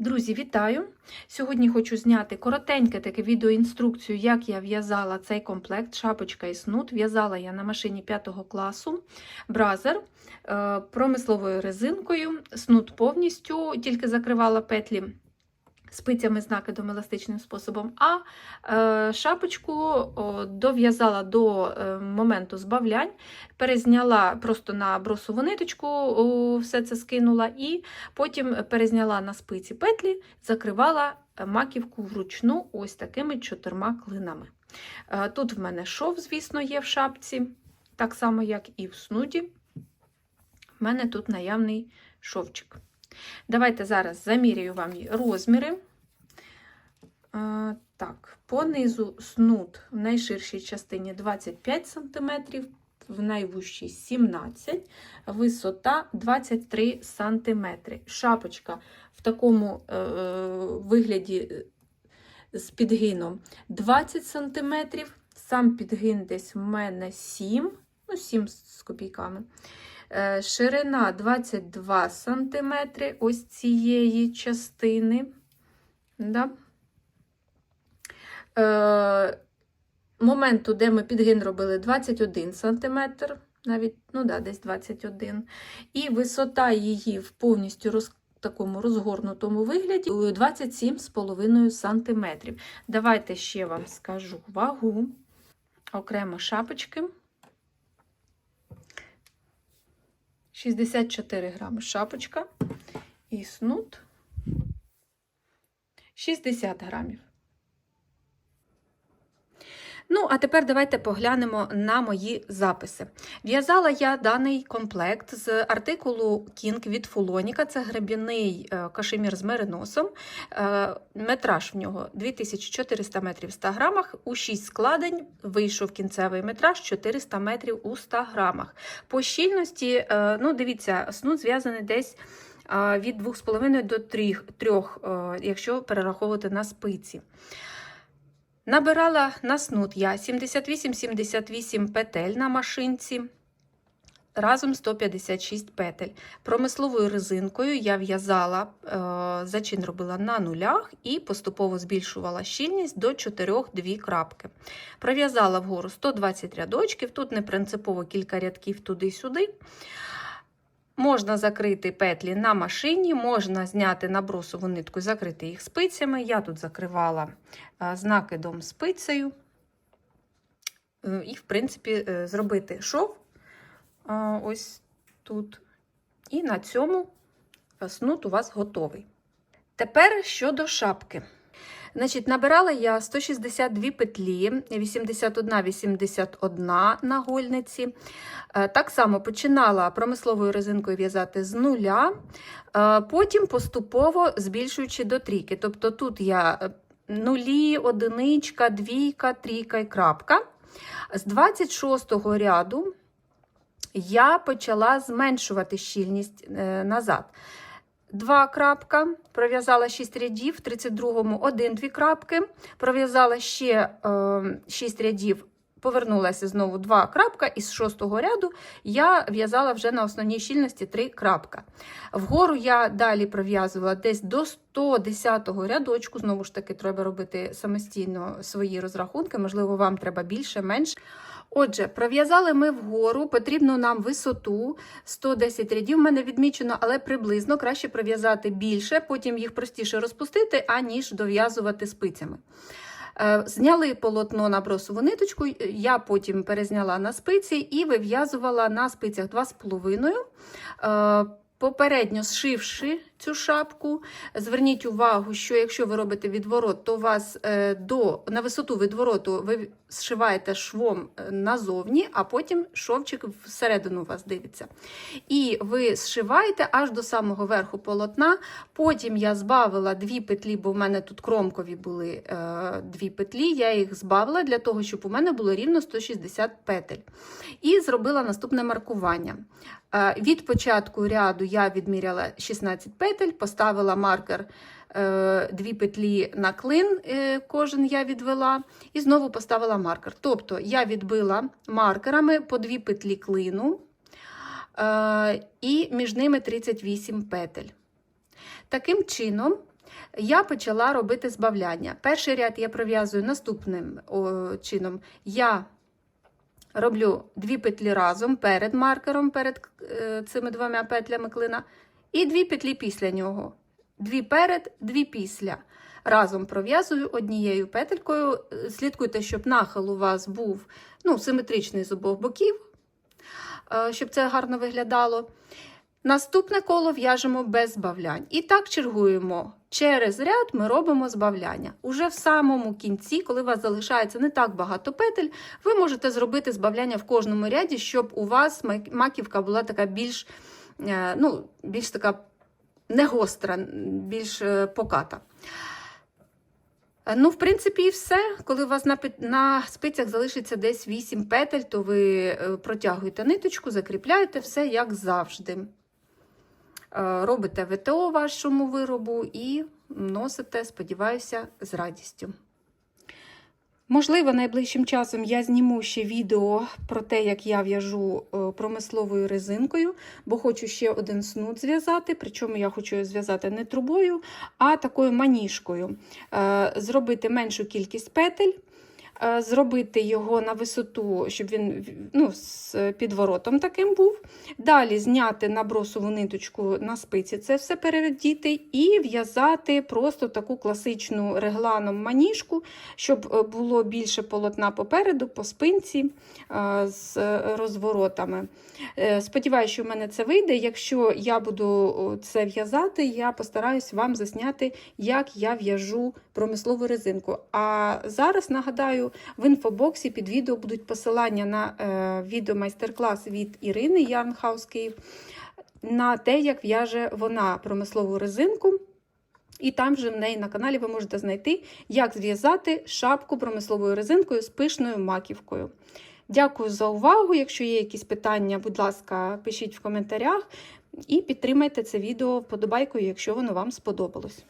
Друзі, вітаю! Сьогодні хочу зняти коротеньке таке відеоінструкцію, як я в'язала цей комплект, шапочка і снуд. В'язала я на машині 5 класу бразер е, промисловою резинкою, снуд повністю, тільки закривала петлі спицями з накидом еластичним способом, а е, шапочку дов'язала до е, моменту збавлянь, перезняла просто на бросову ниточку, все це скинула, і потім перезняла на спиці петлі, закривала маківку вручну ось такими чотирма клинами. Е, Тут в мене шов, звісно, є в шапці, так само, як і в снуді. В мене тут наявний шовчик. Давайте зараз заміряю вам розміри. Так, по низу снуд в найширшій частині 25 см, в найвужчій 17 висота 23 см. Шапочка в такому е, вигляді з підгином 20 см, сам підгин десь в мене 7, ну 7 з копійками. Е, Ширина 22 см ось цієї частини. Да? Е, моменту, де ми підгин робили 21 см, навіть, ну да, десь 21 І висота її в повністю роз, такому розгорнутому вигляді 27,5 см. Давайте ще вам скажу вагу окремо шапочки. 64 грами шапочка і снуд 60 грамів. Ну, а тепер давайте поглянемо на мої записи. В'язала я даний комплект з артикулу King від Фулоніка. Це гребінний е, кашемір з мериносом. Е, Метраж в нього 2400 метрів в 100 грамах. У 6 складень вийшов кінцевий метраж 400 метрів у 100 грамах. По щільності, е, ну, дивіться, снуд зв'язаний десь від 2,5 до 3, 3 якщо перераховувати на спиці. Набирала на снуд я 78-78 петель на машинці, разом 156 петель. Промисловою резинкою я в'язала, е, зачин робила на нулях і поступово збільшувала щільність до 4-2 крапки. Пров'язала вгору 120 рядочків, тут не принципово кілька рядків туди-сюди. Можна закрити петлі на машині, можна зняти набросову нитку і закрити їх спицями. Я тут закривала з накидом спицею. Е, І, в принципі, е, зробити шов ось тут. І на цьому снуд у вас готовий. Тепер щодо шапки. Значить, Набирала я 162 петлі, 81-81 на гольниці. Е, так само починала промисловою резинкою в'язати з нуля, е, потім поступово збільшуючи до трійки. Тобто тут я е, нулі, одиничка, двійка, трійка і крапка. З 26-го ряду я почала зменшувати щільність назад. Два крапка, пров'язала 6 рядів, в 32-му 1-2 крапки, пров'язала ще е, 6 рядів, повернулася знову 2 крапка, і з 6-го ряду я в'язала вже на основній щільності 3 крапка. Вгору я далі пров'язувала десь до 110-го рядочку, знову ж таки, треба робити самостійно свої розрахунки, можливо, вам треба більше, менше. Отже, пров'язали ми вгору, потрібну нам висоту 110 рядів. У мене відмічено, але приблизно краще пров'язати більше, потім їх простіше розпустити, аніж дов'язувати спицями. Е, зняли полотно на бросову ниточку, я потім перезняла на спиці і вив'язувала на спицях 2,5. Попередньо зшивши цю шапку, зверніть увагу, що якщо ви робите відворот, то у вас е, до, на висоту відвороту ви зшиваєте швом е, назовні, а потім шовчик всередину у вас дивиться. І ви зшиваєте аж до самого верху полотна. Потім я збавила дві петлі, бо в мене тут кромкові були е, дві петлі. Я їх збавила для того, щоб у мене було рівно 160 петель. І зробила наступне маркування. Від початку ряду я відміряла 16 петель, поставила маркер дві петлі на клин, е, кожен я відвела, і знову поставила маркер. Тобто я відбила маркерами по дві петлі клину, і між ними 38 петель. Таким чином, я почала робити збавляння. Перший ряд я пров'язую наступним чином. Я роблю дві петлі разом перед маркером, перед е, цими двома петлями клина, і дві петлі після нього. Дві перед, дві після. Разом пров'язую однією петелькою. Слідкуйте, щоб нахил у вас був ну, симетричний з обох боків, е, щоб це гарно виглядало. Наступне коло в'яжемо без збавлянь. І так чергуємо. Через ряд ми робимо збавляння. Уже в самому кінці, коли у вас залишається не так багато петель, ви можете зробити збавляння в кожному ряді, щоб у вас маківка була така більш, ну, більш така не гостра, більш е, поката. Е, Ну, в принципі, і все. Коли у вас на, на спицях залишиться десь 8 петель, то ви е, протягуєте ниточку, закріпляєте все як завжди. Е, Робите ВТО вашому виробу і носите, сподіваюся, з радістю. Можливо, найближчим часом я зніму ще відео про те, як я в'яжу е, промисловою резинкою, бо хочу ще один снуд зв'язати, причому я хочу зв'язати не трубою, а такою маніжкою. Е, Зробити меншу кількість петель, зробити його на висоту, щоб він ну, з підворотом таким був. Далі зняти набросову ниточку на спиці, це все перевдіти, і в'язати просто таку класичну регланом маніжку, щоб е, було більше полотна попереду, по спинці е, з розворотами. Е, Сподіваюся, що в мене це вийде. Якщо я буду це в'язати, я постараюсь вам засняти, як я в'яжу промислову резинку. А зараз нагадаю, в інфобоксі під відео будуть посилання на е, відео майстер-клас від Ірини Ярнхаус Київ на те, як в'яже вона промислову резинку. І там же в неї на каналі ви можете знайти, як зв'язати шапку промисловою резинкою з пишною маківкою. Дякую за увагу. Якщо є якісь питання, будь ласка, пишіть в коментарях і підтримайте це відео вподобайкою, якщо воно вам сподобалось.